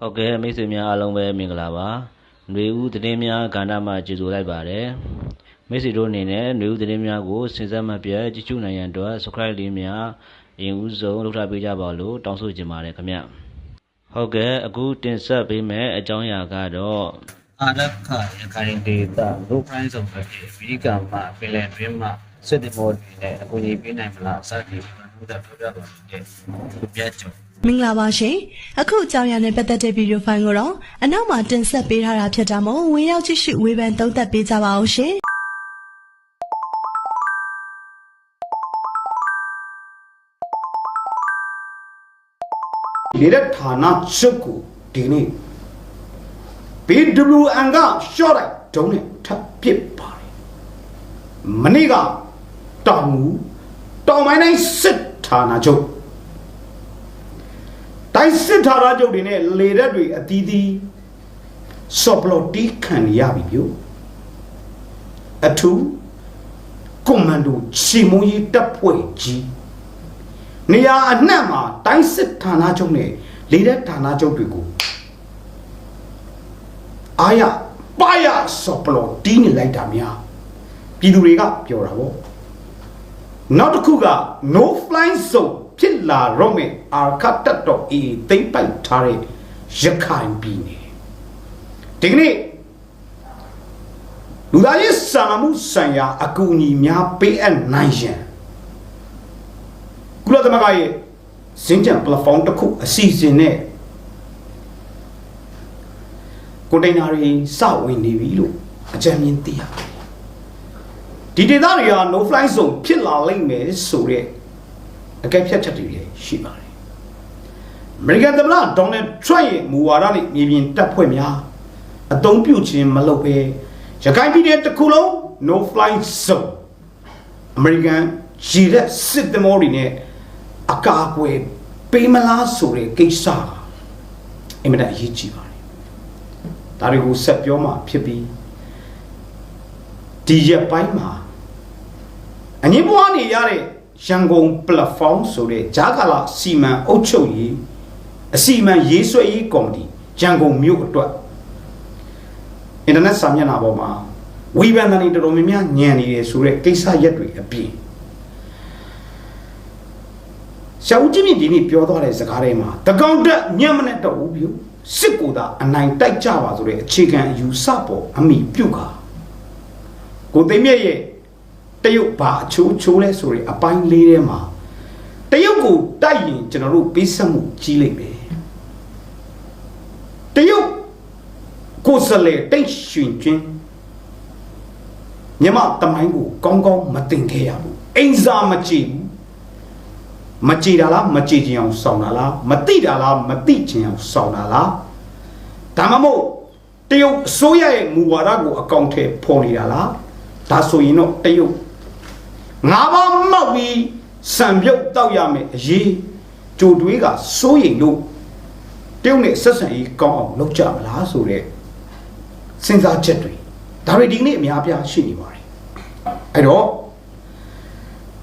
ဟုတ်ကဲ့မိတ်ဆွေများအားလုံးပဲမင်္ဂလာပါຫນွေဦးသတင်းများကဏ္ဍမှာကြိုဆိုလိုက်ပါတယ်မိတ်ဆွေတို့အနေနဲ့ຫນွေဦးသတင်းများကိုစဉ်ဆက်မပြတ်ကြည့်ရှုနိုင်ရန်အတွက် subscribe လေးများအရင်ဦးဆုံးလုပ်ထားပေးကြပါလို့တောင်းဆိုချင်ပါတယ်ခင်ဗျဟုတ်ကဲ့အခုတင်ဆက်ပေးမယ့်အကြောင်းအရာကတော့ အာရခရခိုင်ဒေတာလူခိုင်းဆောင်ဖြစ်အမေရိကန်မှာပင်လယ်တွင်းမှာစစ်တီမောတွေနဲ့အကူအညီပေးနိုင်မလားစသည်ဖြင့်ဘုရားပြောပြပါမယ်ဒီပြကြုံ မင်္ဂလာပါရှင်အခုအကြောင်းအရာနဲ့ပတ်သက်တဲ့ဗီဒီယိုဖိုင်ကိုတော့အနောက်မှာတင်ဆက်ပေးထားတာဖြစ်တာမို့ဝင်ရောက်ကြည့်ရှုဝေဖန်သုံးသပ်ပေးကြပါအောင်ရှင်နေတဲ့ဌာနချုပ်ကိုဒီနေ့ BWN ကရှော့လိုက်ဒုံးနဲ့ထပ်ပစ်ပါတယ်မနေ့ကတောင်မူတောင်ပိုင်းတိုင်းစစ်ဌာနချုပ် တိုင်းစစ်ဌာနချုပ်တွေနဲ့လေရက်တွေအသီးသီးဆော့ပလော့တီးခံရပြီပြို့အထူးကွန်မန်ဒိုချီမွန်ကြီးတပ်ဖွဲ့ကြီးနေရာအနှံ့မှာတိုင်းစစ်ဌာနချုပ်နဲ့လေတဲ့ဌာနချုပ်တွေကိုအာရပါရဆော့ပလော်တီးနေလိုက်တာများပြည်သူတွေကပြောတာပေါ့နောက်တစ်ခုက no fly zone ဖြစ်လာတော့မယ်အာခတ်တက်တော့အေးသိမ့်ပိုက်ထားတဲ့ရခိုင်ပြည်နယ်ဒီကနေ့လူသားရေးစာနာမှုဆိုင်ရာအကူအညီများပေးအပ်နိုင်ရန်ကုလသမဂ္ဂရဲ့စင်ကြံပလက်ဖောင်းတစ်ခုအစီအစဉ်နဲ့ကွန်တိန်နာတွေစဝင်နေပြီလို့အကြံဉာဏ်သိရပါတယ်ဒီဒေသတွေက no fly zone ဖြစ်လာလိမ့်မယ်ဆိုတဲ့ အကဲဖြတ်ချက်တွေလည်းရှိပါတယ်အမေရိကန်သမ္မတဒေါ်နယ်ထရန့်ရဲ့မူဝါဒနဲ့မြေပြင်တပ်ဖွဲ့များအသုံးပြုခြင်းမလုပ်ဘဲရခိုင်ပြည်နယ်တစ်ခုလုံး no fly zone အမေရိကန်ဂျီရက်စစ်သမောတွေနဲ့အကာအကွယ်ပေးမလားဆိုတဲ့ကိစ္စအင်မတန်အရေးကြီးပါတယ်။ဒါတွေကိုဆက်ပြောမှဖြစ်ပြီးဒီရက်ပိုင်းမှာအငင်းပွားနေရတဲ့ ရန်ကုန် platform ဆိုတဲ့ဂျာကာလာစီမံအုပ်ချုပ်ရေးအစီအမံရေးဆွဲရေးကော်မတီရန်ကုန်မြို့အတွက်အင်တာနက်စာမျက်နှာပေါ်မှာဝေဖန်တဲ့တော်တော်များများညံနေတယ်ဆိုတဲ့ကိစ္စရက်တွေအပြင်ရှောက်ကြည့်မြင့်ဒီနေ့ပြောသွားတဲ့စကားထဲမှာတကောင်တက်ညံ့မနဲ့တော့ဘူးပြုစစ်ကူတာအနိုင်တိုက်ကြပါဆိုတဲ့အခြေခံအယူဆပေါ်အမိပြုတ်ခါကိုသိမ့်မြတ်ရဲ့ တရုတ်ဘာအချိုးချိုးလဲဆိုတဲ့အပိုင်းလေးထဲမှာတရုတ်ကိုတိုက်ရင်ကျွန်တော်တို့ပေးဆက်မှုကြီးလိမ့်မယ်တရုတ်ကိုယ်စလေတိတ်ရှင်ချင်းမြမတမိုင်းကိုကောင်းကောင်းမတင်ခဲ့ရဘူးအိမ်စာမကြည့်ဘူးမကြည်တာလားမကြည်ချင်အောင်စောင်းတာလားမသိတာလားမသိချင်အောင်စောင်းတာလားဒါမှမဟုတ်တရုတ်အစိုးရရဲ့မူဝါဒကိုအကောင့်ထဲပေါ်နေတာလားဒါဆိုရင်တော့တရုတ် ငါးပါးမောက်ပြီးစံပြုတ်တောက်ရမယ်အရေးကြိုတွေးကစိုးရိမ်လို့တရုတ်နဲ့ဆက်ဆံရေးကောင်းအောင်လုပ်ကြမလားဆိုတဲ့စဉ်းစားချက်တွေဒါတွေဒီနေ့အများအပြားရှိနေပါတယ်အဲ့တော့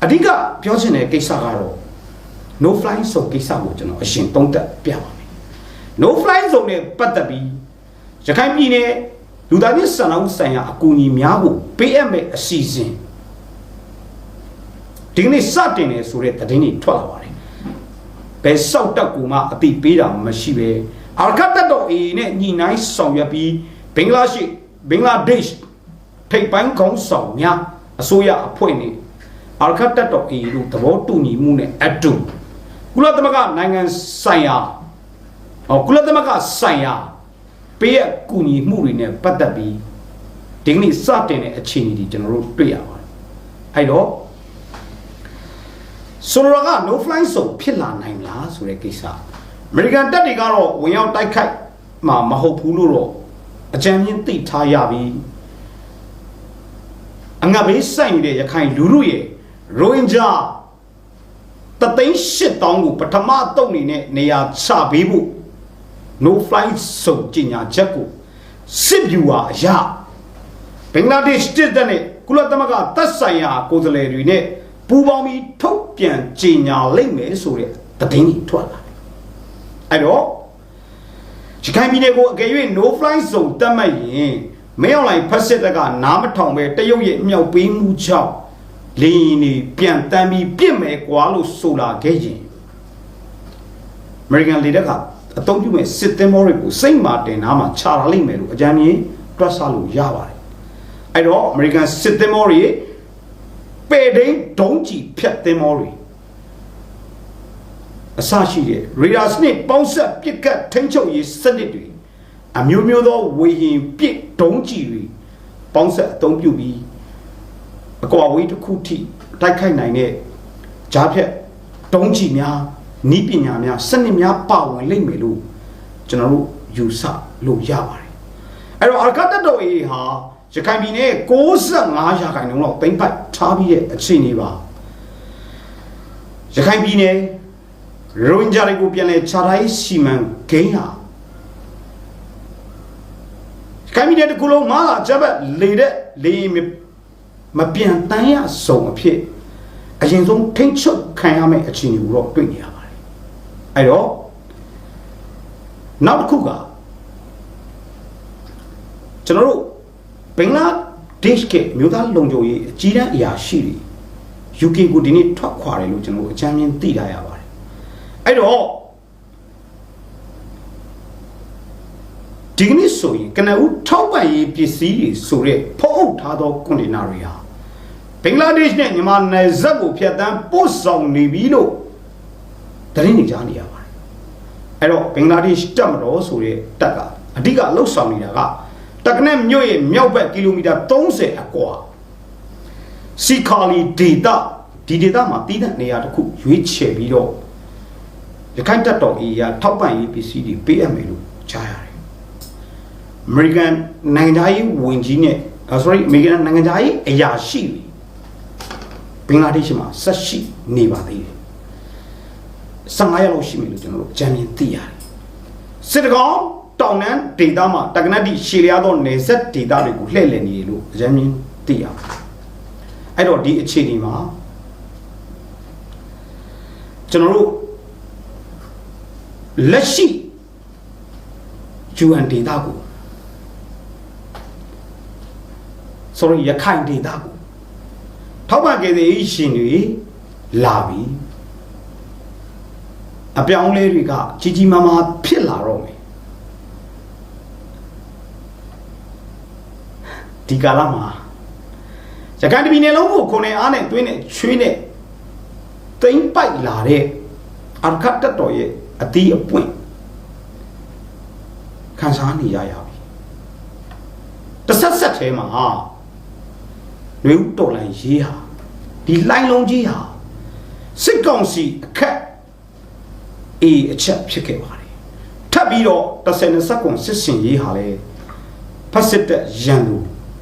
အဓိကပြောချင်တဲ့ကိစ္စကတော့ no fly zone ကိစ္စကိုကျွန်တော်အရင်သုံးသပ်ပြပါမယ် no fly zone နဲ့ပတ်သက်ပြီးရခိုင်ပြည်နယ်လူသားချင်းစံနှုန်းဆိုင်ရာအကူအညီများကိုပေးအပ်မဲ့အစီအစဉ် ဒီကနေ့စတင်နေဆိုတဲ့သတင်းတွေထွက်လာပါတယ်ဘယ်စောက်တက်ကူမှအတိပေးတာမရှိပဲအာကတ်တက်တော့အေနဲ့ညီနိုင်ဆောင်ရွက်ပြီးဘင်္ဂလားရှိဘင်္ဂလားဒေ့ရှ်ထိပ်ပိုင်းခေါင်းဆောင်များအစိုးရအဖွဲ့နဲ့အာကတ်တက်တော့အေတို့သဘောတူညီမှုနဲ့အတူကုလသမဂ္ဂနိုင်ငံဆိုင်ရာဟောကုလသမဂ္ဂဆိုင်ရာပေးအပ်ကူညီမှုတွေနဲ့ပတ်သက်ပြီးဒီကနေ့စတင်တဲ့အခြေအနေတွေကျွန်တော်တို့တွေ့ရပါတယ်အဲ့တော့ ဆိုလိုတာက no fly zone ဖြစ်လာနိုင်မလားဆိုတဲ့ကိစ္စအမေရိကန်တပ်တွေကတော့ဝင်ရောက်တိုက်ခိုက်မှာမဟုတ်ဘူးလို့တော့အကြံဉာဏ်သိထားရပြီးအငတ်ဘေးစိုက်နေတဲ့ရခိုင်လူလူရဲ့ရိုဟင်ဂျာတသိန်းရှစ်တောင်းကိုပထမအတုပ်အနေနဲ့နေရာချပေးဖို့ no fly zone ကြီးညာချက်ကိုစစ်ဗျူဟာအရာဘင်္ဂလားဒေ့ရှ်တစ်တဲ့နဲ့ကုလသမဂ္ဂသက်ဆိုင်ရာကိုယ်စားလှယ်တွေနဲ့ ပူးပေါင်းပြီးထုတ်ပြန်ကြီးညာလိမ့်မယ်ဆိုတဲ့သတင်းကြီးထွက်လာတယ်အဲ့တော့ရခိုင်ပြည်နယ်ကိုအကယ်၍ no fly zone တတ်မှတ်ရင်မင်းအွန်လိုင်းဖက်စစ်တပ်ကနားမထောင်ပဲတရုတ်ရဲ့အမြောက်ပေးမှုကြောင့်လင်းရင်နေပြန်တမ်းပြီးပြစ်မယ်ကွာလို့ဆိုလာခဲ့ရင် American လေတပ်ကအသုံးပြုမဲ့စစ်သင်္ဘောတွေကိုစိတ်မာတင်နားမှာခြာလာလိမ့်မယ်လို့အကြမ်းမြင်တွက်ဆလို့ရပါတယ်အဲ့တော့ American စစ်သင်္ဘောတွေ ပေဒိန်ဒုံးကြီးဖြတ်သင်္ဘောတွေအစရှိတဲ့ radar စနစ်ပေါင်းဆက်ပစ်ကတ်ထိန်းချုပ်ရေးစနစ်တွေအမျိုးမျိုးသောဝေဟင်ပစ်ဒုံးကြီးတွေပေါင်းဆက်အသုံးပြုပြီးအကွာဝေးတစ်ခုထိတိုက်ခိုက်နိုင်တဲ့ဂျားဖြတ်ဒုံးကြီးများနီးပညာများစနစ်များပါဝင်လိမ့်မယ်လို့ကျွန်တော်တို့ယူဆလို့ရပါတယ်အဲ့တော့အကတတော်အေးဟာ ရခိုင်ပြည်နယ်65ရာခိုင်နှုန်းလောက်သိမ့်ပိုက်ထားပြီးတဲ့အခြေအနေပါရခိုင်ပြည်နယ်ရိုဟင်ဂျာတွေကိုပြန်လဲခြားတိုင်းစီမံကိန်းဟာရခိုင်ပြည်နယ်တစ်ခုလုံးမှာဂျပက်လေတဲ့လေမမပြန်တမ်းရဆုံးအဖြစ်အရင်ဆုံးထိမ့်ချုပ်ခံရမယ့်အခြေအနေကိုတော့တွေ့နေရပါတယ်အဲ့တော့နောက်တစ်ခုကကျွန်တော်တို့ ဘင်္ဂလားဒေ့ရှ်ကမြို့သားလုံခြုံရေးအကြီးတန်းအရာရှိတွေ UK ကိုဒီနေ့ထွက်ခွာတယ်လို့ကျွန်တော်တို့အကြမ်းမြင်သိထားရပါတယ်အဲ့တော့ဒီကနေ့ဆိုရင်ကနဦးထောက်ပံ့ရေးပစ္စည်းတွေဆိုတဲ့ဖုံးအုပ်ထားသောကွန်တိန်နာတွေဟာဘင်္ဂလားဒေ့ရှ်နဲ့မြန်မာနယ်စပ်ကိုဖျက်ဆီးပို့ဆောင်နေပြီလို့သတင်းတွေကြားနေရပါတယ်အဲ့တော့ဘင်္ဂလားဒေ့ရှ်တပ်မတော်ဆိုတဲ့တပ်ကအဓိကလှုပ်ဆောင်နေတာက တက္ကနမြို့ရဲ့မြောက်ဘက်ကီလိုမီတာ30အကွာစီကာလီဒေတာဒီဒေတာမှာတည်တဲ့နေရာတစ်ခုရွေးချယ်ပြီးတော့ရခိုင်တပ်တော်အေးရထောက်ပံ့ရေးပစ္စည်းတွေပေးအပ်မယ်လို့ကြားရတယ် American နိုင်ငံသားရေးဝန်ကြီးနဲ့ sorry American နိုင်ငံသားရေးအရာရှိတွေဘင်္ဂလားဒေ့ရှ်မှာဆက်ရှိနေပါသေးတယ်15ရက်လောက်ရှိပြီလို့ကျွန်တော်တို့အကြံဉာဏ်သိရတယ်စစ်တကောင်း တောင်တန်းဒေသမှာတက္ကနတိရှေလျားသောနေဆက်ဒေသတွေကိုလှည့်လည်နေတယ်လို့အကြံဉာဏ်သိရပါတယ်အဲ့တော့ဒီအခြေအနေမှာကျွန်တော်တို့လက်ရှိ UN ဒေသကို sorry ရခိုင်ဒေသကိုထောက်ပံ့ခဲ့တဲ့ရှင်တွေလာပြီအပြောင်းလဲတွေကကြီးကြီးမားမားဖြစ်လာတော့မယ် ဒီကာလမှာရခိုင်ပြည်နယ်လုံးကိုခုနှစ်အားနဲ့တွင်းနဲ့ချွေးနဲ့တိမ့်ပိုက်လာတဲ့အရခတ်တက်တော်ရဲ့အတီးအပွင့်ခံစားနေရရပြီတစ်ဆက်ဆက်ထဲမှာနှွေဦးတော်လန်ရေးဟာဒီလိုင်းလုံးကြီးဟာစစ်ကောင်စီအခက်အေးအချက်ဖြစ်ခဲ့ပါတယ်ထပ်ပြီးတော့တစ်ဆယ်နှစ်ဆက်ကွန်စစ်စင်ရေးဟာလေဖက်စစ်တဲ့ရန်သူ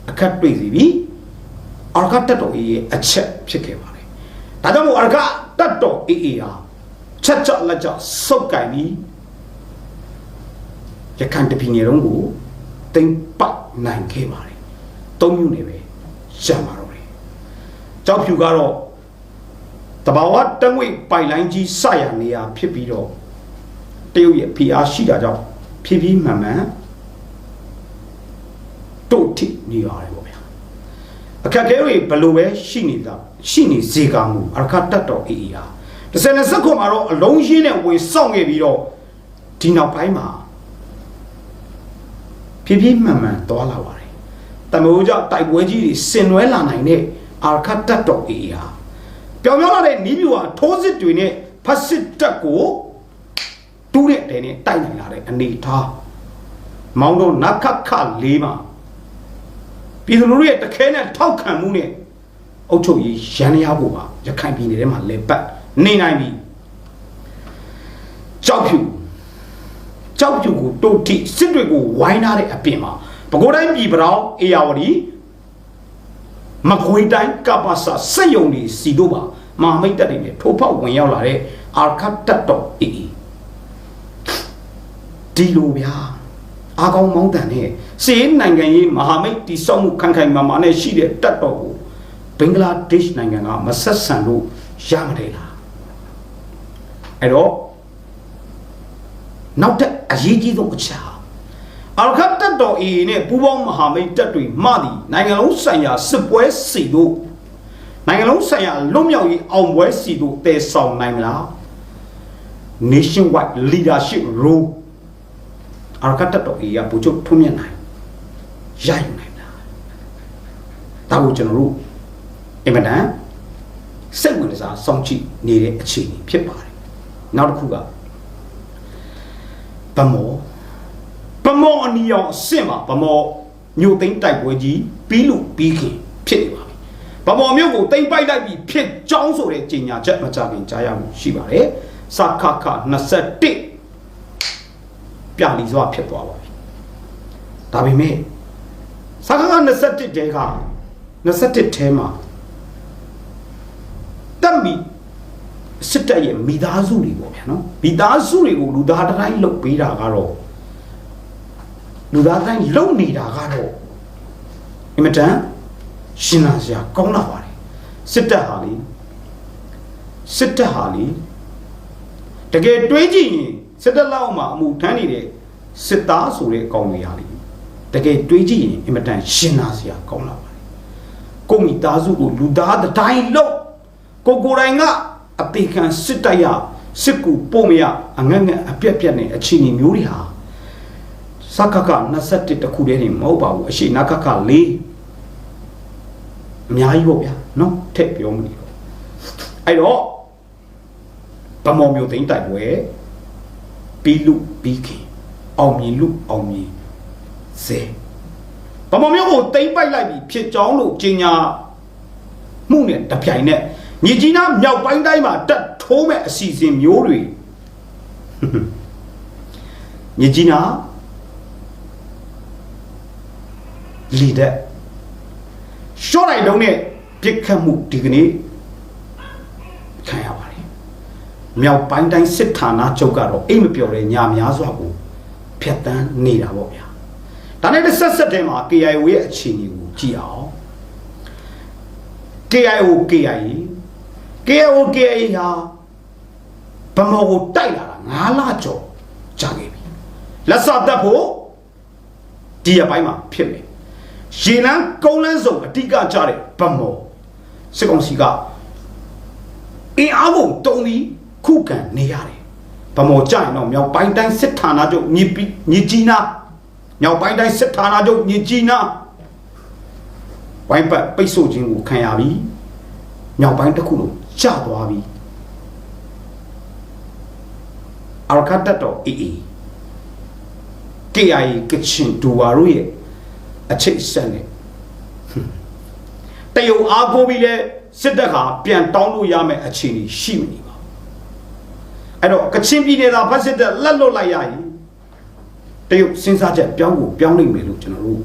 အခက်တွေ့စီပြီအာရကတက်တော်အေးရဲ့အချက်ဖြစ်ခဲ့ပါတယ်ဒါကြောင့်မို့အာရကတက်တော်အေးအေးဟာချက်ချက်လက်ချက်စုပ်ကင်ပြီးရခိုင်တပြည်နယ်လုံးကိုတိမ်ပတ်နိုင်ခဲ့ပါတယ်သုံးမျိုးနေပဲရံပါတော့တယ်ကြောက်ဖြူကတော့တဘာဝတငွေပိုင်လိုင်းကြီးစရနေရဖြစ်ပြီးတော့တရုတ်ရဲ့ဖိအားရှိတာကြောင့်ဖြည်းဖြည်းမှန်မှန် တို့ထိနေရတယ်ပေါ့ဗျာအခက်အခဲတွေဘယ်လိုပဲရှိနေတာရှိနေစေကမူအရခတတ်တော်အေးအေးဟာတစ်စက်နဲ့စက်ခွန်မှာတော့အလုံးရှင်းနဲ့ဝင်စောင့်ခဲ့ပြီးတော့ဒီနောက်ပိုင်းမှာဖြည်းဖြည်းမှန်မှန်သွားလာပါတယ်တမိုးကြောင့်တိုက်ပွဲကြီးတွေဆင်နွှဲလာနိုင်တဲ့အာခတ်တက်တော်အေးဟာပြောင်ပြောင်လာတဲ့နီးပြူဟာထိုးစစ်တွေနဲ့ဖတ်စစ်တက်ကိုတူးတဲ့တဲနဲ့တိုက်နိုင်လာတဲ့အနေထားမောင်းတော့နတ်ခတ်ခလေးမှာ ပြည်သူလူထုရဲ့တခဲနဲ့ထောက်ခံမှုနဲ့အုပ်ချုပ်ရေးရန်ရဖို့ပါရခိုင်ပြည်နယ်ထဲမှာလေပတ်နေနိုင်ပြီကြောက်ဖြူကြောက်ဖြူကိုတိုးတိစစ်တွေကိုဝိုင်းထားတဲ့အပြင်မှာပဲခူးတိုင်းပြည်ပတောင်အေယာဝတီမကွေးတိုင်းကပ္ပစစက်ယုံတွေစီတို့ပါမဟာမိတ်တပ်တွေနဲ့ထိုးဖောက်ဝင်ရောက်လာတဲ့အာခတ်တက်တော်အေးဒီလိုဗျာ အာကောင်းမောင်းတန်နဲ့စီးနိုင်ငံရေးမဟာမိတ်တိစောက်မှုခိုင်ခိုင်မာမာနဲ့ရှိတဲ့တက်တော်ကိုဘင်္ဂလားဒေ့ရှ်နိုင်ငံကမဆက်ဆံလို့ရမတယ်လားအဲ့တော့နောက်ထပ်အရေးကြီးဆုံးအချက်ဟာအာရခတ်တပ်တော် AA နဲ့ပူးပေါင်းမဟာမိတ်တပ်တွေမှသည်နိုင်ငံလုံးဆိုင်ရာစစ်ပွဲစီတို့နိုင်ငံလုံးဆိုင်ရာလွတ်မြောက်ရေးအောင်ပွဲစီတို့တည်ဆောင်နိုင်မလား nationwide leadership role အာရခတ်တပ်တော် AA ကပူချုပ်ထွန်းမြတ်နိုင်ရယူနိုင်လားဒါကိုကျွန်တော်တို့အင်မတန်စိတ်ဝင်စားစောင့်ကြည့်နေတဲ့အခြေအနေဖြစ်ပါတယ်နောက်တစ်ခုကဗမောဗမောအနီအောင်အဆင့်မှာဗမောညိုသိမ်းတိုက်ပွဲကြီးပြီးလို့ပြီးခင်ဖြစ်နေပါပြီဗမောမြို့ကိုတိမ်ပိုက်လိုက်ပြီးဖြစ်ကြောင်းဆိုတဲ့ကြေညာချက်မကြခင်ကြားရမှုရှိပါတယ်စခခ21 ပြလီစွာဖြစ်သွားပါပြီဒါပေမဲ့စခခ21တဲက21ထဲမှာတက်မီစစ်တပ်ရဲ့မိသားစုတွေပေါ့ဗျာနော်မိသားစုတွေကိုလူသားတိုင်းလုတ်ပေးတာကတော့လူသားတိုင်းလုံနေတာကတော့အင်မတန်ရှင်လာစရာကောင်းလာပါတယ်စစ်တပ်ဟာလေစစ်တပ်ဟာလေတကယ်တွေးကြည့်ရင် စစ်တပ်လောက်မှာအမှုထမ်းနေတဲ့စစ်သားဆိုတဲ့အကောင်တွေဟာလေတကယ်တွေးကြည့်ရင်အင်မတန်ရှင်လာစရာကောင်းလာပါတယ်ကိုမိသားစုကိုလူသားတိုင်းလုံကိုကိုယ်တိုင်ကအသေးခံစစ်တပ်ရစစ်ကူပို့မရအငတ်ငတ်အပြက်ပြက်နဲ့အခြေအနေမျိုးတွေဟာစကက21တခုတည်းနေမဟုတ်ပါဘူးအရှိနကက4အများကြီးပေါ့ဗျာနော်ထက်ပြောမနေတော့အဲ့တော့ဗမော်မျိုးသိန်းတိုက်ပွဲ ပြီးလူပြီးခင်အောင်မြင်လူအောင်မြင်စေဗမော်မျိုးကိုသိမ့်ပိုက်လိုက်ပြီးဖြစ်ကြောင်းလို့ကြီးညာမှုနဲ့တပြိုင်နက်မြေကြီးနားမြောက်ပိုင်းတိုင်းမှာတက်ထိုးမဲ့အစီအစဉ်မျိုးတွေမြေကြီးနားလီတဲ့ရှော့လိုက်တော့နဲ့ပြစ်ခတ်မှုဒီကနေ့ခံရပါတယ် မြောက်ပိုင်းတိုင်းစစ်ဌာနချုပ်ကတော့အိမ်မပြော်တဲ့ညာများစွာကိုဖျက်ဆီးနေတာပေါ့ဗျာဒါနဲ့တစ်ဆက်ဆက်တည်းမှာ KIO ရဲ့အခြေအနေကိုကြည့်အောင် KIO KIA KIO KIA ဟာဗမော်ကိုတိုက်လာတာ9လကျော်ကြာခဲ့ပြီလက်စတက်ဖို့ဒီရပိုင်းမှာဖြစ်မယ်ရေလန်းကုန်းလန်းစုံအတိကကြတဲ့ဗမော်စစ်ကောင်စီကအင်အားကုန်တုံးပြီး ခုခံနေရတယ်ဗမော်ကြရင်တော့မြောက်ပိုင်းတိုင်းစစ်ဌာနချုပ်ညီပီညီကြီးနာမြောက်ပိုင်းတိုင်းစစ်ဌာနချုပ်ညီကြီးနာဝိုင်းပတ်ပိတ်ဆို့ခြင်းကိုခံရပြီးမြောက်ပိုင်းတစ်ခုလုံးကျသွားပြီးအာရခတ်တက်တော်အေးအေး KIA ကချင်ဒူဝါတို့ရဲ့အချိတ်ဆက်နဲ့တရုတ်အားကိုပြီးလဲစစ်တပ်ကပြန်တောင်းလို့ရမယ်အခြေအနေရှိမနေပါဘူး အဲ့တော့ကချင်ပြည်နယ်သာဖက်စစ်တပ်လက်လွတ်လိုက်ရရင်တရုတ်စဉ်းစားချက်ပြောင်းကိုပြောင်းနိုင်မယ်လို့ကျွန်တော်တို့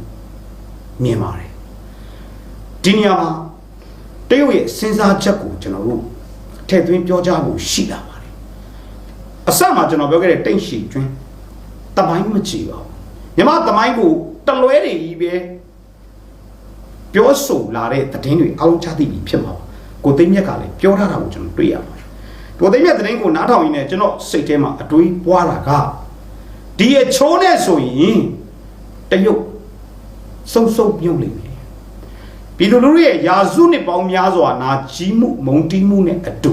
မြင်ပါတယ်ဒီနေရာမှာတရုတ်ရဲ့စဉ်းစားချက်ကိုကျွန်တော်တို့ထည့်သွင်းပြောကြားဖို့ရှိလာပါတယ်အစမှကျွန်တော်ပြောခဲ့တဲ့တိတ်ရှိကျွန်းတမိုင်းမကြည့်ပါဘူးမြမတမိုင်းကိုတလွဲတွေကြီးပဲပြောဆိုလာတဲ့သတင်းတွေအလုံးချသိပြီဖြစ်မှာပါကိုသိမ်းမြက်ကလည်းပြောထားတာကိုကျွန်တော်တွေ့ရပါ တယ်ကိုသိမ်းမြက်သတင်းကိုနားထောင်ရင်းနဲ့ကျွန်တော်စိတ်ထဲမှာအတွေးပွားတာကဒီအချိုးနဲ့ဆိုရင်တရုတ်စုံစုံပြုံးလိမ့်မယ်ပြည်သူလူထုရဲ့ယာစုနှစ်ပေါင်းများစွာနာကြီးမှုမုံတီးမှုနဲ့အတူ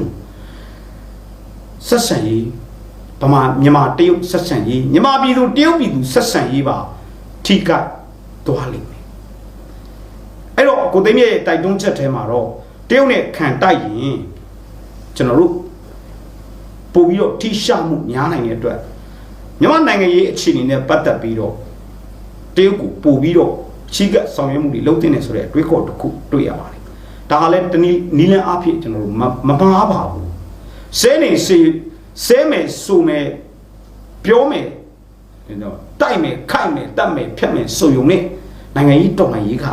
ဆက်ဆံရေးဗမာမြန်မာတရုတ်ဆက်ဆံရေးမြန်မာပြည်သူတရုတ်ပြည်သူဆက်ဆံရေးပါထိကသွားလိမ့်မယ်အဲ့တော့ကိုသိမ်းရဲ့တိုက်တွန်းချက်ထဲမှာတော့တရုတ်နဲ့ခံတိုက်ရင်ကျွန်တော်တို့ ပို့ပြီးတော့ထိရှမှုများနိုင်တဲ့အတွက်မြန်မာနိုင်ငံရေးအခြေအနေနဲ့ပတ်သက်ပြီးတော့တရုတ်ကိုပို့ပြီးတော့ချီးကပ်ဆောင်ရွက်မှုတွေလုပ်တင်နေဆိုတဲ့အတွေးခေါ်တစ်ခုတွေ့ရပါတယ်ဒါကလည်းတနည်းနီလန်အဖြစ်ကျွန်တော်တို့မမမှားပါဘူးစဲနေစေစဲမယ်ဆိုမယ်ပြောမယ်ဒီတော့တိုက်မယ်ခိုက်မယ်တတ်မယ်ဖြတ်မယ်ဆိုယုံနဲ့နိုင်ငံရေးတော်လှန်ရေးက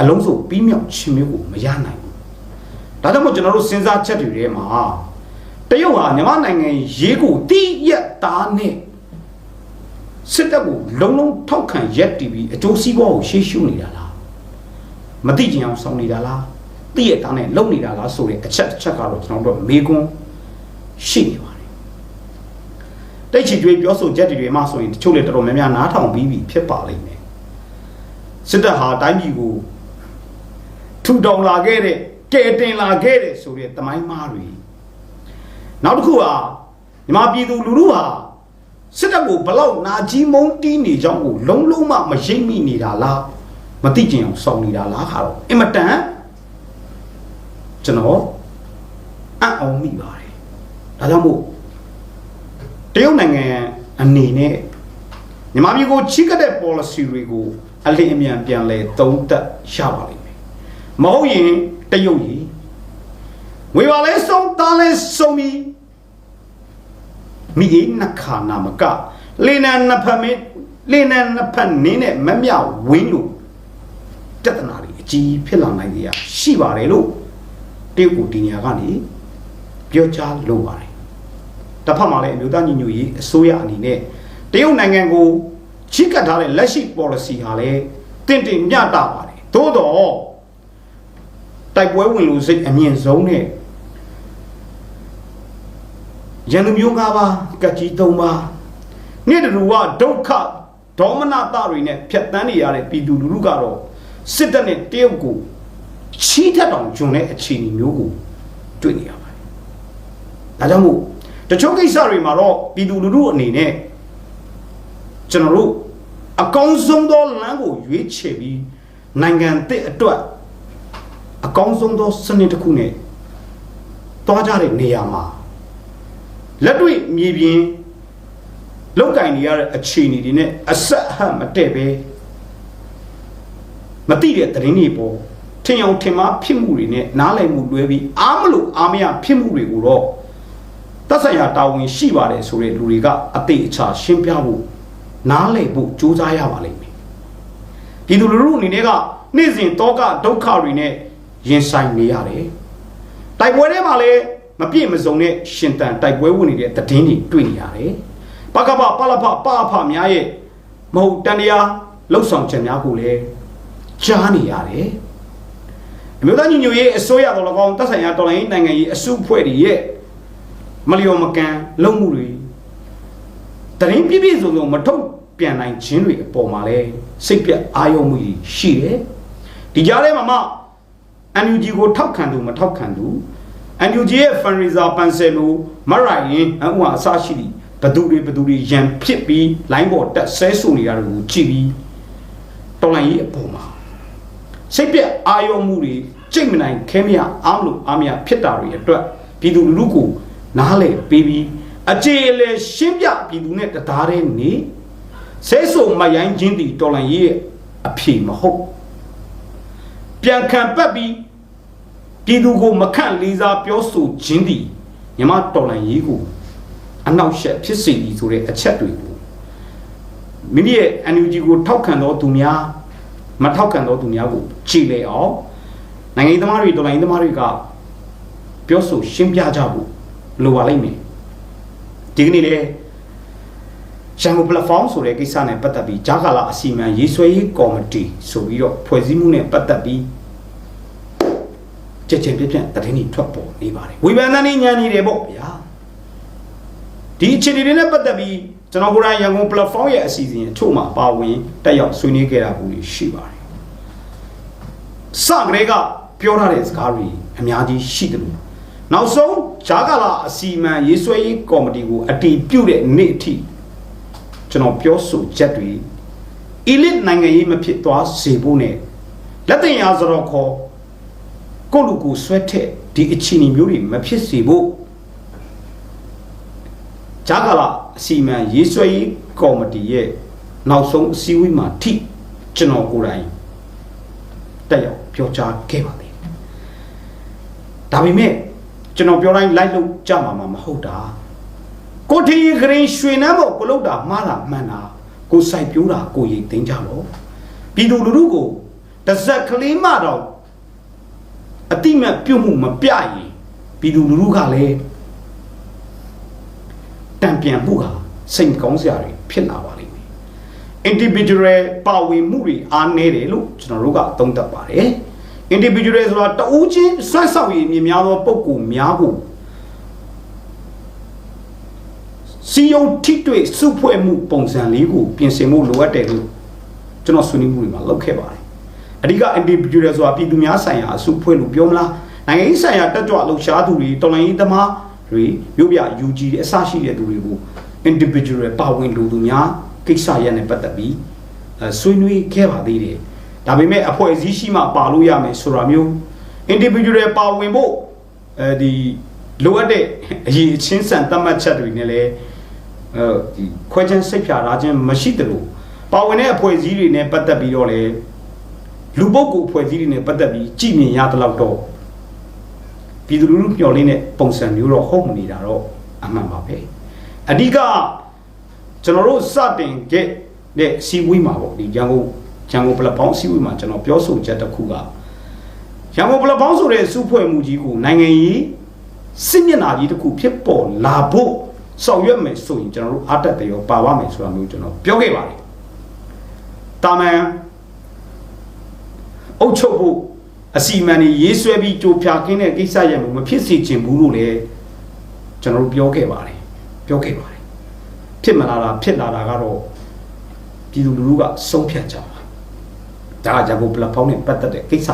အလုံးစုံပြီးမြောက်ခြင်းမျိုးကိုမရနိုင်ဘူးဒါကြောင့်မို့ကျွန်တော်တို့စဉ်းစားချက်တွေထဲမှာ တရုတ်ဟာမြန်မာနိုင်ငံရေးကိုတိရက်သားနဲ့စစ်တပ်ကိုလုံးလုံးထောက်ခံရက်တီးပြီးအကျိုးစီးပွားကိုရှေ့ရှုနေတာလားမသိကြအောင်ဆောင်နေတာလားတိရက်သားနဲ့လုံနေတာလားဆိုတဲ့အချက်တစ်ချက်ကတော့ကျွန်တော်တို့မေကွန်းရှိနေပါတယ်တိတ်ချီတွေပြောဆိုချက်တွေမှဆိုရင်တချို့လေတော်တော်များများနားထောင်ပြီးပြီဖြစ်ပါလိမ့်မယ်စစ်တပ်ဟာတိုင်းပြည်ကိုထူထောင်လာခဲ့တဲ့ကဲတင်လာခဲ့တဲ့ဆိုတဲ့တမိုင်းမားတွေ နောက်တစ်ခုဟာမြန်မာပြည်သူလူထုဟာစစ်တပ်ကိုဘလောက်နာကြီးမုန်းတီးနေကြောင်းကိုလုံးလုံးမမရိပ်မိနေတာလားမသိကျင်အောင်စောင့်နေတာလားခါတော့အင်မတန်ကျွန်တော်အံ့ဩမိပါတယ်ဒါကြောင့်မို့တရုတ်နိုင်ငံအနေနဲ့မြန်မာပြည်ကိုချိကတဲ့ policy တွေကိုအလင်းအမြန်ပြန်လဲသုံးသပ်ရပါလိမ့်မယ်မဟုတ်ရင်တရုတ်ကြီးဝေပါလဲဆုံးသားလဲဆုံးပြီး မိအေးနှခါနာမကလေနံနှစ်ဖက်မင်းလေနံနှစ်ဖက်နင်းနဲ့မမြဝင်းလို့ပြဿနာတွေအကြီးဖြစ်လာနိုင်ကြရရှိပါတယ်လို့တရုတ်ကိုဒီညာကနေပြောကြားလိုပါတယ်တစ်ဖက်မှာလည်းအမျိုးသားညီညွတ်ရေးအစိုးရအနေနဲ့တရုတ်နိုင်ငံကိုချစ်ကပ်ထားတဲ့လက်ရှိ policy ဟာလည်းတင့်တယ်မျှတပါတယ်သို့တော့တိုက်ပွဲဝင်လို့စိတ်အမြင့်ဆုံးနဲ့ ရန်သူမျိုး၅ပါးကတ်ကြီး၃ပါးနေ့တူကဒုက္ခဒေါမနတတွေနဲ့ဖြတ်တန်းနေရတဲ့ပြည်သူလူထုကတော့စစ်တပ်နဲ့တရုတ်ကိုချီးထက်တောင်ဂျွန်တဲ့အခြေအနေမျိုးကိုတွေ့နေရပါတယ်။ဒါကြောင့်မို့တချို့ကိစ္စတွေမှာတော့ပြည်သူလူထုအနေနဲ့ကျွန်တော်တို့အကောင်းဆုံးသောလမ်းကိုရွေးချယ်ပြီးနိုင်ငံတစ်အတွက်အကောင်းဆုံးသောစနစ်တစ်ခုနဲ့တွားကြတဲ့နေရာမှာ လက်တွေ့မြေပြင်လောက်ကင်နေရတဲ့အခြေအနေတွေနဲ့အဆက်အဟပ်မတည့်ပဲမတိတဲ့သတင်းတွေပေါ်ထင်အောင်ထင်မှားဖြစ်မှုတွေနဲ့နားလည်မှုလွဲပြီးအားမလို့အားမရဖြစ်မှုတွေကိုတော့သက်ဆိုင်ရာတာဝန်ရှိပါတယ်ဆိုတဲ့လူတွေကအတိအချာရှင်းပြဖို့နားလည်ဖို့ကြိုးစားရပါလိမ့်မယ်ပြည်သူလူထုအနေနဲ့ကနေ့စဉ်တောကဒုက္ခတွေနဲ့ရင်ဆိုင်နေရတယ်တိုက်ပွဲထဲမှာလည်း မပြည့်မစုံတဲ့ရှင်တန်တိုက်ပွဲဝင်နေတဲ့သတင်းတွေတွေ့နေရတယ်ပကပပလဖပအဖများရဲ့မဟုတ်တန်တရားလှုပ်ဆောင်ချက်များကိုလည်းကြားနေရတယ်အမျိုးသားညီညွတ်ရေးအစိုးရတော်၎င်းတပ်ဆိုင်ရာတော်လှန်ရေးနိုင်ငံရေးအစုအဖွဲ့တွေရဲ့မလျော်မကန်လုပ်မှုတွေတရင်ပြည့်ပြည့်စုံစုံမထုတ်ပြန်နိုင်ခြင်းတွေအပေါ်မှာလဲစိတ်ပြတ်အာရုံမှုကြီးရှိတယ်ဒီကြားထဲမှာမှ NUG ကိုထောက်ခံသူမထောက်ခံသူ NUG ရဲ့ fundraiser ပန်ဆယ်လိုမရိုင်ရင်အဥအဆရှိသည်ဘသူတွေဘသူတွေရန်ဖြစ်ပြီး line ပေါ်တက်ဆဲဆူနေရတယ်ကိုကြည့်ပြီးတော်လိုင်းရေးအပေါ်မှာစိတ်ပြတ်အာရုံမှုတွေကြိတ်မနိုင်ခဲမရအားမလို့အားမရဖြစ်တာတွေအတွက်ပြည်သူလူထုကိုနားလေပေးပြီးအခြေအလေရှင်းပြပြည်သူနဲ့တသားတည်းနေဆဲဆူမရိုင်းချင်းတီတော်လိုင်းရေးရဲ့အဖြေမဟုတ်ပြန်ခံပတ်ပြီး ပြည်သူကိုမခန့်လေးစားပြောဆိုခြင်းသည်မြမတော်လန်ရေးကိုအနောက်ရှက်ဖြစ်စေသည်ဆိုတဲ့အချက်တွေကိုမိမိရဲ့ NUG ကိုထောက်ခံတော်သူများမထောက်ခံတော်သူများကိုကြည်လေအောင်နိုင်ငံရေးသမားတွေတော်လိုင်းသမားတွေကပြောဆိုရှင်းပြကြဖို့လိုပါလိမ့်မယ်ဒီကနေ့လေရန်ကုန် platform ဆိုတဲ့ကိစ္စနဲ့ပတ်သက်ပြီးဂျာကာလာအစီအမံရေးဆွဲရေးကော်မတီဆိုပြီးတော့ဖွဲ့စည်းမှုနဲ့ပတ်သက်ပြီး ချက်ချင်းပြပြတရင်ထွက်ပေါ်နေပါတယ်ဝေဖန်တဲ့ညံနေတယ်ပေါ့ဗျာဒီအခြေအနေတွေနဲ့ပတ်သက်ပြီးကျွန်တော်ကိုယ်တိုင်ရန်ကုန် platform ရဲ့အစီအစဉ်အချို့မှာပါဝင်တက်ရောက်ဆွေးနွေးခဲ့တာဘူးရှိပါတယ်စကရေကပြောထားတဲ့စကားတွေအများကြီးရှိတယ်လို့နောက်ဆုံးဂျာကာလာအစီအမံရေးဆွဲရေးကော်မတီကိုအတည်ပြုတဲ့နေ့အထိကျွန်တော်ပြောဆိုချက်တွေ elite နိုင်ငံရေးမဖြစ်သွားစေဖို့ ਨੇ လက်တင်ရာစတော့ခေါ် ကိုယ့်လူကိုဆွဲထက်ဒီအချင်းမျိုးတွေမဖြစ်စေဖို့ဂျာကာလာအစီအမံရေးဆွဲရေးကော်မတီရဲ့နောက်ဆုံးအစည်းအဝေးမှာထိကျွန်တော်ကိုယ်တိုင်တက်ရောက်ပြောကြားခဲ့ပါသေးတယ်ဒါပေမဲ့ကျွန်တော်ပြောတိုင်းလိုက်လို့ကြမှာမဟုတ်တာကိုထင်းဂရင်ရွှေနှမ်းဖို့ကိုလောက်တာမှားတာမှန်တာကိုစိုက်ပြိုးတာကိုရိတ်သိမ်းကြလို့ပြည်သူလူထုကိုတစ်စက်ကလေးမှတော့အ တိမတ်ပြုတ်မှုမပြရင်ပြည်သူလူထုကလည်းတံပြန်မှုကစိတ်ကောင်းစရာတွေဖြစ်လာပါလိမ့်မယ် individual ပါဝင်မှုတွေအားနည်းတယ်လို့ကျွန်တော်တို့ကသုံးသပ်ပါတယ် individual ဆိုတာတဦးချင်းဆွဲဆောက်ရည်မြင်များသောပုံကူများကိုစီယုံထိတွေ့စုဖွဲ့မှုပုံစံလေးကိုပြင်ဆင်မှုလိုအပ်တယ်လို့ကျွန်တော်ဆွေးနွေးမှုတွေမှာလုပ်ခဲ့ပါတယ် အဓိက individual ဆိုတာပြည်သူများဆိုင်ရာအစုဖွဲ့လို့ပြောမလားနိုင်ငံရေးဆိုင်ရာတက်ကြွလှုပ်ရှားသူတွေတော်လှန်ရေးသမားတွေမြို့ပြ UG တွေအစရှိတဲ့သူတွေကို individual ပါဝင်လူသူများကိစ္စရပ်နဲ့ပတ်သက်ပြီးအဲဆွေးနွေးခဲ့ပါသေးတယ်ဒါပေမဲ့အဖွဲ့အစည်းရှိမှပါလို့ရမယ်ဆိုတာမျိုး individual ပါဝင်ဖို့အဲဒီလိုအပ်တဲ့အရေးအချင်းစံသတ်မှတ်ချက်တွေနဲ့လည်းအဲဒီခွဲခြမ်းစိတ်ဖြာထားခြင်းမရှိသလိုပါဝင်တဲ့အဖွဲ့အစည်းတွေနဲ့ပတ်သက်ပြီးတော့လည်း လူပုဂ္ဂိုလ်အဖွဲ့အစည်းတွေနဲ့ပတ်သက်ပြီးကြည်မြင်ရတဲ့လောက်တော့ပြည်သူလူထုမျှော်လင့်တဲ့ပုံစံမျိုးတော့ဟုတ်မနေတာတော့အမှန်ပါပဲအဓိကကျွန်တော်တို့စတင်ခဲ့တဲ့စီဝေးမှာပေါ့ဒီရန်ကုန်ရန်ကုန်ပလက်ပေါင်းစီဝေးမှာကျွန်တော်ပြောဆိုချက်တစ်ခုကရန်ကုန်ပလက်ပေါင်းဆိုတဲ့စုဖွဲ့မှုကြီးကိုနိုင်ငံရေးစစ်မျက်နှာကြီးတစ်ခုဖြစ်ပေါ်လာဖို့ဆောင်ရွက်မယ်ဆိုရင်ကျွန်တော်တို့အားတက်တယ်ရောပါပါမယ်ဆိုတာမျိုးကျွန်တော်ပြောခဲ့ပါတယ်တာမန် အုတ်ချုပ်ဖို့အစီအမံတွေရေးဆွဲပြီးကြိုဖြာခင်းတဲ့ကိစ္စရပ်မျိုးမဖြစ်စေချင်ဘူးလို့လည်းကျွန်တော်တို့ပြောခဲ့ပါတယ်ပြောခဲ့ပါတယ်ဖြစ်မလာတာဖြစ်လာတာကတော့ပြည်သူလူထုကဆုံးဖြတ်ကြပါဒါကဂျာကိုပလက်ဖောင်းနဲ့ပတ်သက်တဲ့ကိစ္စ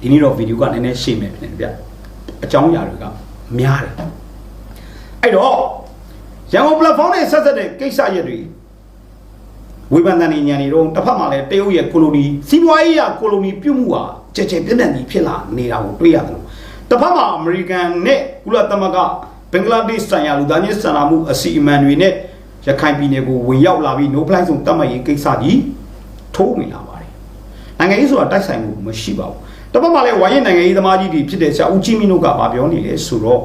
တွေဒီနေ့တော့ဗီဒီယိုကနည်းနည်းရှင်းမယ်ပြင်ဗျအကြောင်းအရာတွေကများတယ်အဲ့တော့ရန်ကုန်ပလက်ဖောင်းနဲ့ဆက်ဆက်တဲ့ကိစ္စရပ်တွေ ဝေဖန်တဲ့ညံနေတော့တစ်ဖက်မှာလည်းတရုတ်ရဲ့ကိုလိုနီစီးပွားရေးရကိုလိုနီပြုတ်မှုဟာကြဲကြဲပြန့်ပြန့်ကြီးဖြစ်လာနေတာကိုတွေ့ရတယ်လို့တစ်ဖက်မှာအမေရိကန်နဲ့ကုလသမဂ္ဂဘင်္ဂလားဒေ့ရှ်ဆိုင်ရာလူသားချင်းစာနာမှုအစီအမံတွေနဲ့ရခိုင်ပြည်နယ်ကိုဝင်ရောက်လာပြီး no fly zone တတ်မှတ်ရေးကိစ္စကြီးထိုးမိလာပါတယ်နိုင်ငံရေးဆိုတာတိုက်ဆိုင်မှုမရှိပါဘူးတစ်ဖက်မှာလည်းဝိုင်းရင်နိုင်ငံရေးသမားကြီးတွေဖြစ်တဲ့ဆရာဦးကြီးမင်းတို့ကဗာပြောနေလေဆိုတော့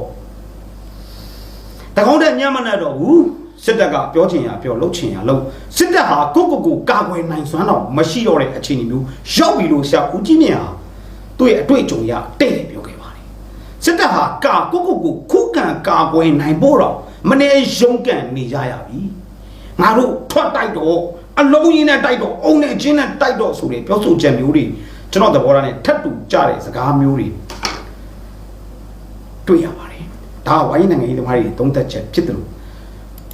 တကောင်းတဲ့ညံ့မနဲ့တော့ဘူး စစ်တပ်ကပြောချင်ရပြောလှုပ်ချင်ရလှုပ်စစ်တပ်ဟာကိုကိုကိုကာကွယ်နိုင်စွမ်းတော့မရှိတော့တဲ့အခြေအနေမျိုးရောက်ပြီလို့ဆရာဦးကြီးမြင့်ဟာသူ့ရဲ့အတွေ့အကြုံရတဲ့တယ်ပြောခဲ့ပါတယ်စစ်တပ်ဟာကာကိုကိုကိုခုခံကာကွယ်နိုင်ဖို့တော့မနေရုံးကန်နေကြရပြီငါတို့ထွက်တိုက်တော့အလုံးရင်းနဲ့တိုက်တော့အုံနဲ့ချင်းနဲ့တိုက်တော့ဆိုတဲ့ပြောဆိုချက်မျိုးတွေကျွန်တော်သဘောထားနဲ့ထပ်တူကြတဲ့စကားမျိုးတွေတွေ့ရပါတယ်ဒါကဝိုင်းနိုင်ငံရေးသမားတွေသုံးသက်ချက်ဖြစ်တယ်လို့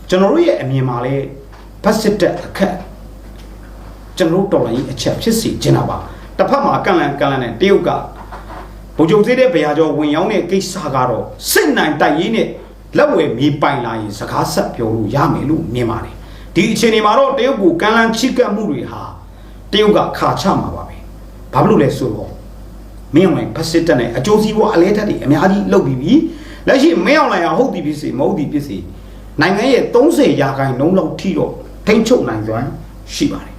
ကျွန်တော်တို့ရဲ့အမြင်မှာလဲဖက်စစ်တက်အခက်ကျွန်တော်တို့တော်လိုင်းအချက်ဖြစ်စီကျင်တာပါတစ်ဖက်မှာကန့်လန့်ကန့်လန့်နဲ့တရုတ်ကဗိုလ်ချုပ်သေးတဲ့ဗရာကျော်ဝင်ရောက်တဲ့ကိစ္စကတော့စစ်နိုင်တိုက်ရေးနဲ့လက်ဝယ်မြေပိုင်လာရင်စကားဆက်ပြောလို့ရမယ်လို့မြင်ပါတယ်ဒီအခြေအနေမှာတော့တရုတ်ကိုကန့်လန့်ချိကပ်မှုတွေဟာတရုတ်ကခါချမှာပါပဲဘာဖြစ်လို့လဲဆိုတော့မင်းအောင်လိုင်ဖက်စစ်တက်နဲ့အကျိုးစီးပွားအလဲတက်တွေအများကြီးလုပ်ပြီးပြီလက်ရှိမင်းအောင်လိုင်ဟာဟုတ်သည်ဖြစ်စေမဟုတ်သည်ဖြစ်စေ နိုင်ငံရဲ့30ရာခိုင်နှုန်းလောက်ထိတော့ထိန်းချုပ်နိုင်စွမ်းရှိပါတယ်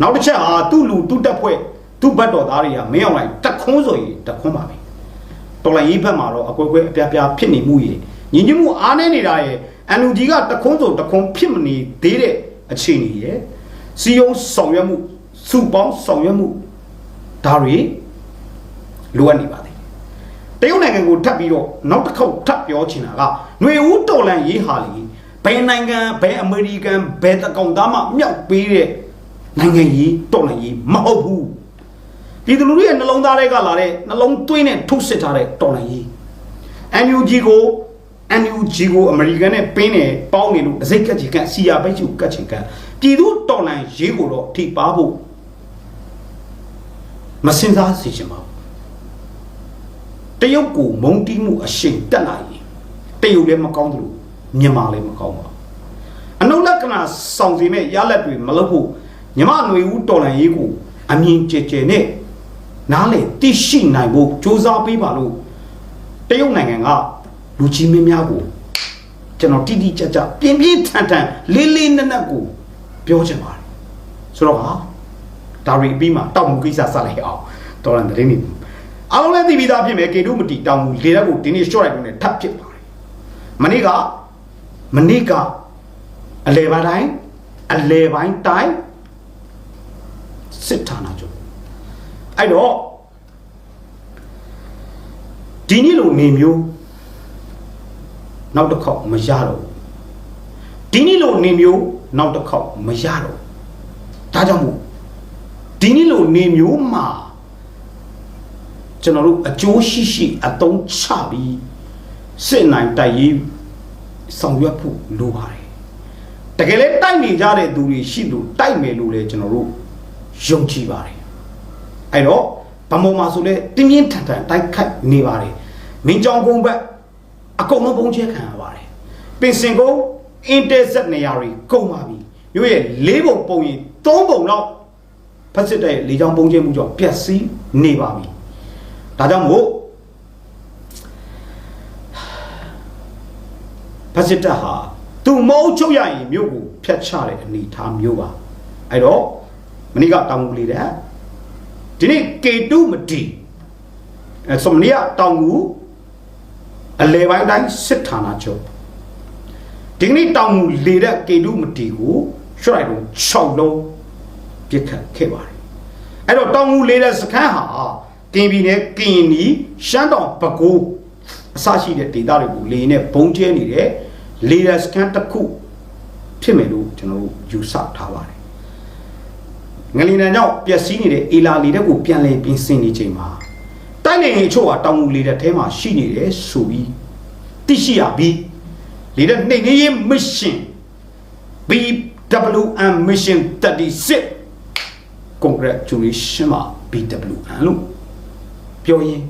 နောက်တစ်ချက်ဟာသူ့လူသူ့တက်ဖွဲ့သူ့ဘတ်တော်သားတွေကမင်းအောင်လိုင်တက်ခွန်းဆိုရင်တက်ခွန်းပါပဲတော်လိုင်းရေးဘက်မှာတော့အကွဲကွဲအပြားပြားဖြစ်နေမှုရဲ့ညီညွတ်မှုအားနည်းနေတာရဲ့အန်လူဂျီကတခွန်းဆိုတခွန်းဖြစ်မနေသေးတဲ့အခြေအနေရဲ့စီယုံဆောင်ရွက်မှုစုပေါင်းဆောင်ရွက်မှုဒါတွေလိုအပ်နေပါသေးတယ်တရုတ်နိုင်ငံကိုထပ်ပြီးတော့နောက်တစ်ခေါက်ထပ်ပြောချင်တာကຫນွေဦးတော်လန်ရေးဟာလေ ဘယ်နိုင်ငံဘယ်အမေရိကန်ဘယ်တကောင်သားမှမြောက်ပေးတဲ့နိုင်ငံရေးတော်လန်ရေးမဟုတ်ဘူးပြည်သူလူထုရဲ့နှလုံးသားတွေကလာတဲ့နှလုံးသွင်းနဲ့ထုတ်စစ်ထားတဲ့တော်လန်ရေး NUG ကို NUG ကိုအမေရိကန်နဲ့ပင်းနေပေါင်းနေလို့အစိတ်ကက်ချင်ကက်စီယာဘိတ်ချူကတ်ချင်ကတ်ပြည်သူတော်လန်ရေးကိုတော့ထိပါဖို့မစင်စားစေချင်ပါဘူးတရုတ်ကိုမုံတီးမှုအရှိန်တက်လာရင်တရုတ်လည်းမကောင်းသလို မြန်မာလည်းမကောင်းပါဘူးအနုလက္ခဏာဆောင်စီမဲ့ရလက်တွေမလုပ်ဖို့မြမຫນွေဦးတော်လန်ရေးကိုအမြင်ကျကျနဲ့နားလေသိရှိနိုင်ဖို့စ조사ပေးပါလို့တရုတ်နိုင်ငံကလူကြီးမင်းများကိုကျွန်တော်တိတိကျကျပြင်းပြင်းထန်ထန်လေးလေးနက်နက်ကိုပြောချင်ပါတယ်ဆိုတော့ဟာဒါရီပြီးမှတောက်မှုကိစ္စဆက်လိုက်အောင်တော်လန်သတင်းတွေအားလုံးလည်းသိပြီးသားဖြစ်မယ်ကေတုမတီတောင်မှုလေတက်ကိုဒီနေ့ short လိုက်နေထပ်ဖြစ်ပါတယ်မနေ့က မနေ့ကအလဲပိုင်းတိုင်းအလဲပိုင်းတိုင်းစစ်ဌာနချုပ်အဲ့တော့ဒီနေ့လိုနေမျိုးနောက်တစ်ခေါက်မရတော့ဘူးဒီနေ့လိုနေမျိုးနောက်တစ်ခေါက်မရတော့ဘူးဒါကြောင့်မို့ဒီနေ့လိုနေမျိုးမှာကျွန်တော်တို့အကျိုးရှိရှိအသုံးချပြီးစစ်နိုင်တိုက်ရေး ဆောင်ရွက်ဖို့လိုပါတယ်တကယ်လဲတိုက်နေကြတဲ့သူတွေရှိလို့တိုက်မယ်လို့လည်းကျွန်တော်တို့ယုံကြည်ပါတယ်အဲ့တော့ဗမောမှာဆိုလဲတင်းပြင်းထန်ထန်တိုက်ခိုက်နေပါတယ်မင်းကြောင်ကုန်းဘက်အကုန်လုံးပုံချဲခံရပါတယ်ပင်စင်ကုန်းအင်တာဆက်နေရာတွေကုန်ပါပြီမြို့ရဲ့လေးပုံပုံရင်သုံးပုံတော့ဖက်စစ်တဲ့လေကြောင်းပုံချဲမှုကြောင့်ပျက်စီးနေပါပြီဒါကြောင့်မို့ ဖက်စစ်တပ်ဟာသူမအုပ်ချုပ်ရရင်မြို့ကိုဖျက်ချတဲ့အနေအထားမျိုးပါအဲ့တော့မနေ့ကတောင်ငူလေးတဲ့ဒီနေ့ K2 မတီအဲဆိုမနေ့ကတောင်ငူအလဲပိုင်းတိုင်းစစ်ဌာနချုပ်ဒီနေ့တောင်ငူလေတဲ့ K2 မတီကိုရှော့လိုက်တော့6လုံးပြစ်ခတ်ခဲ့ပါတယ်အဲ့တော့တောင်ငူလေတဲ့စခန်းဟာကင်ပြည်နယ်ကင်နီရှမ်းတောင်ပဲခူးအစရှိတဲ့ဒေသတွေကိုလေနဲ့ဘုံကျဲနေတဲ့လေ တဲ့စခန်းတစ်ခုဖြစ်မယ်လို့ကျွန်တော်တို့ယူဆထားပါတယ်ငလီနံကြောင့်ပျက်စီးနေတဲ့အေလာလေတဲ့ကိုပြန်လည်ပြင်ဆင်နေချိန်မှာတိုက်နေရင်အချို့ဟာတောင်ငူလေတဲ့ထဲမှာရှိနေတယ်ဆိုပြီးသိရှိရပြီးလေတဲ့နှိမ်နေရေး mission BWM mission 36 congratulation ပါ BWM လို့ပြောရင်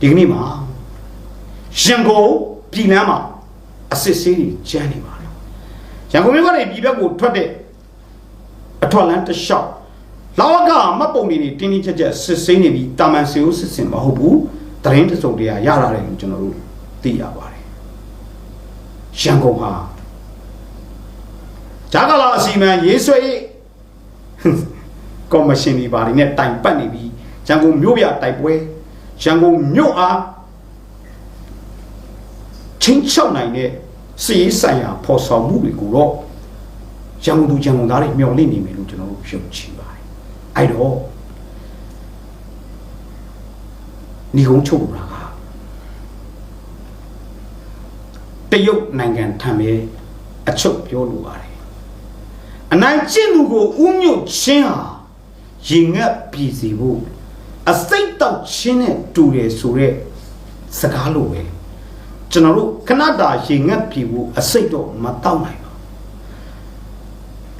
ဒီကနေ့မှာရန်ကုန်ပြည်လမ်းမှာ အစစ်ဆေးတွေကျန်းနေပါတယ်ရန်ကုန်မြို့ကနေပြည်ဘက်ကိုထွက်တဲ့အထွတ်လန်းတစ်လျှောက်လာဝကမတ်ပုံတွေတင်းတင်းကြပ်ကြပ်စစ်ဆေးနေပြီးတာမန်စီကိုစစ်စင်မဟုတ်ဘူးတရင်တစုံတရာရလာတယ်လို့ကျွန်တော်တို့သိရပါတယ်ရန်ကုန်ဟာဂျာကလာအစီမံရေးဆွဲရေးကော်မရှင်ဒီပါတွေနဲ့တိုင်ပတ်နေပြီးရန်ကုန်မြို့ပြတိုက်ပွဲရန်ကုန်မြို့အား ချင်းချောက်နိုင်တဲ့စီးရေးဆိုင်ရာဖော်ဆောင်မှုတွေကိုတော့ရန်ကုန်သူရန်ကုန်သားတွေမျှော်လင့်နေမယ်လို့ကျွန်တော်တို့ယုံကြည်ပါတယ်အဲ့တော့ညီကုန်းချုပ်လာကတရုတ်နိုင်ငံထံပဲအချုပ်ပြောလိုပါတယ်အနိုင်ကျင့်သူကိုဥညွတ်ချင်းဟာရင်ငတ်ပြည်စီဖို့အစိတ်တောက်ချင်းနဲ့တူတယ်ဆိုတဲ့စကားလိုပဲ ကျွန်တော်တို့ခဏတာရင်ငတ်ပြည်ဖို့အစိတ်တော့မတောက်နိုင်ပါဘူး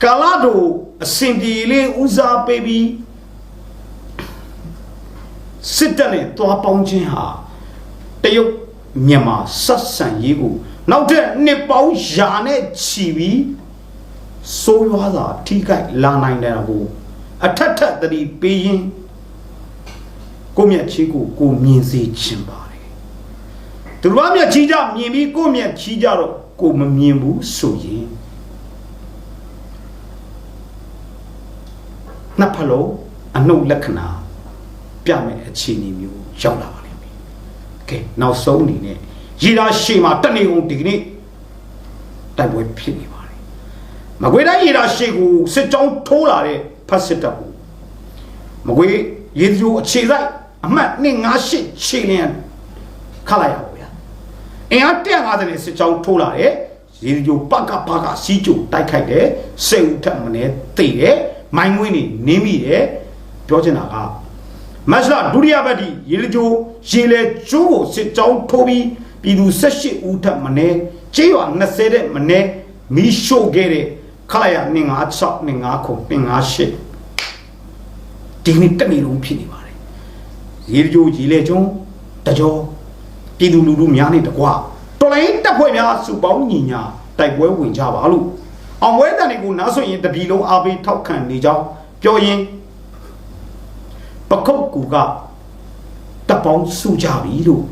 ကာလာတို့အစဉ်ပြေလေးဦးစားပေးပြီးစစ်တပ်နဲ့တွားပေါင်းခြင်းဟာတရုတ်မြန်မာဆက်ဆံရေးကိုနောက်ထပ်နှစ်ပေါင်းရာနဲ့ချီပြီးဆိုးရွားစွာထိခိုက်လာနိုင်တယ်ကိုအထက်ထက်သတိပေးရင်ကိုမြတ်ချီကိုကိုမြင်စေခြင်းပါတယ် သူတို့ကမြတ်ချီကြမြင်ပြီးကိုမြတ်ချီကြတော့ကိုမမြင်ဘူးဆိုရင်နှစ်ဖက်လုံးအနှုတ်လက္ခဏာပြမယ်အခြေအနေမျိုးရောက်လာပါလိမ့်မယ်။ကဲနောက်ဆုံးအနေနဲ့ရေသာရှေမှာတနေကုန်ဒီကနေ့တိုက်ပွဲဖြစ်နေပါတယ်။မကွေးတိုင်းရေသာရှေကိုစစ်ကြောင်းထိုးလာတဲ့ဖတ်စစ်တပ်ကိုမကွေးရေသူအခြေဆိုင်အမှတ်258ခြေလျင်ခလိုက်ရပါဗျာ။ အင်အား150နဲ့စစ်ကြောင်းထိုးလာတဲ့ရေဒီယိုပကပကစီးကျိုတိုက်ခိုက်တယ်စိတ်ဦးထက်မနေသိတယ်မိုင်းငွေးနေနင်းမိတယ်ပြောချင်တာကမတ်လဒုတိယပတ်ဒီရေလကြိုရေလေကျိုးကိုစစ်ကြောင်းထိုးပြီးပြည်သူ18ဦးထက်မနေကျေးရွာ20တဲ့မနေမီးရှို့ခဲ့တဲ့ခလာရ256 259 258ဒီနေ့တက်နေလုံးဖြစ်နေပါတယ်ရေကြိုရေလေကျုံတကြော ပြည်သူလူထုများနေတကွာတော်လိုင်းတပ်ဖွဲ့များစုပေါင်းညီညာတိုက်ပွဲဝင်ကြပါလို့အောင်ပွဲတန်တွေကိုနားဆွရင်တပြည်လုံးအားပေးထောက်ခံနေကြောင်းပြောရင်ပခုတ်ကူကတပ်ပေါင်းစုကြပြီလို့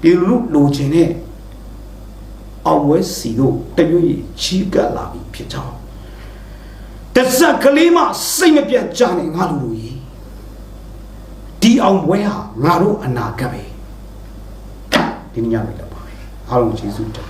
ပြည်လူလူလိုချင်တဲ့အောင်ပွဲစီတို့တရွေ့ချီးကပ်လာပြီဖြစ်ကြောင်းတဇက်ကလေးမှစိတ်မပြတ်ကြနေငါလူလူကြီးဒီအောင်ပွဲဟာငါတို့အနာဂတ်ပဲ ဒီညနေတော့ပါပဲအားလုံးကျေးဇူးတင်ပါတယ်